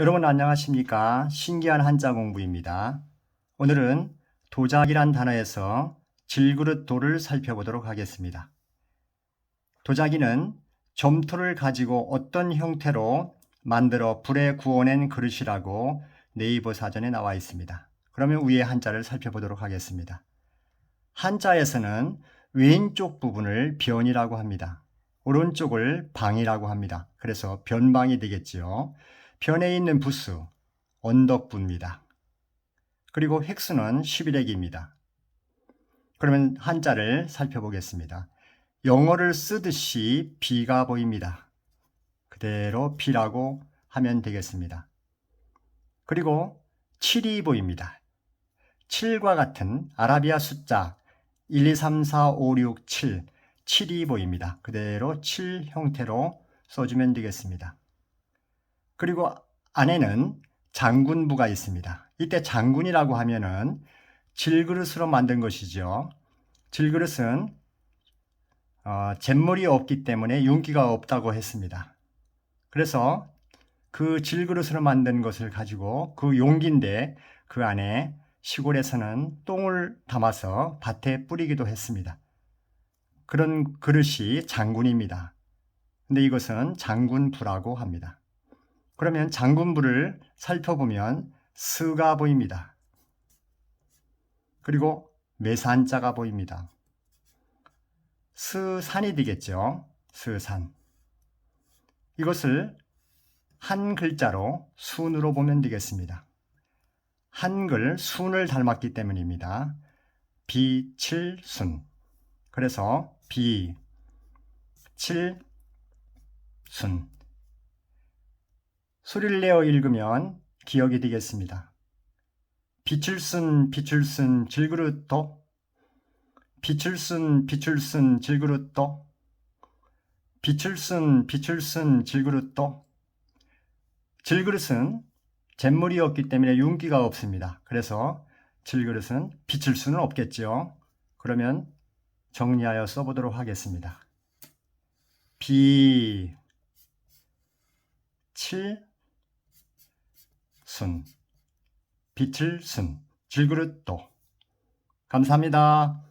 여러분 안녕하십니까? 신기한 한자 공부입니다. 오늘은 도자기란 단어에서 질그릇 도를 살펴보도록 하겠습니다. 도자기는 점토를 가지고 어떤 형태로 만들어 불에 구워낸 그릇이라고 네이버 사전에 나와 있습니다. 그러면 위에 한자를 살펴보도록 하겠습니다. 한자에서는 왼쪽 부분을 변이라고 합니다. 오른쪽을 방이라고 합니다. 그래서 변방이 되겠지요. 변에 있는 부수, 언덕부입니다. 그리고 획수는 11액입니다. 그러면 한자를 살펴보겠습니다. 영어를 쓰듯이 비가 보입니다. 그대로 비라고 하면 되겠습니다. 그리고 7이 보입니다. 7과 같은 아라비아 숫자 1, 2, 3, 4, 5, 6, 7, 7이 보입니다. 그대로 7 형태로 써주면 되겠습니다. 그리고 안에는 장군부가 있습니다. 이때 장군이라고 하면은 질그릇으로 만든 것이죠. 질그릇은 어, 잿물이 없기 때문에 윤기가 없다고 했습니다. 그래서 그 질그릇으로 만든 것을 가지고 그 용기인데 그 안에 시골에서는 똥을 담아서 밭에 뿌리기도 했습니다. 그런 그릇이 장군입니다. 근데 이것은 장군부라고 합니다. 그러면 장군부를 살펴보면 스가 보입니다. 그리고 매산자가 보입니다. 스산이 되겠죠. 스산. 이것을 한 글자로 순으로 보면 되겠습니다. 한글 순을 닮았기 때문입니다. 비칠순. 그래서 비, 칠, 순. 소리를 내어 읽으면 기억이 되겠습니다. 비출순 비출순 질그릇도 비출순 비출순 질그릇도 비출순 비출순 질그릇도 질그릇은 잿물이 없기 때문에 윤기가 없습니다. 그래서 질그릇은 비출 수는 없겠지요. 그러면 정리하여 써보도록 하겠습니다. 비, 칠, 순, 빛을 순, 질그릇도. 감사합니다.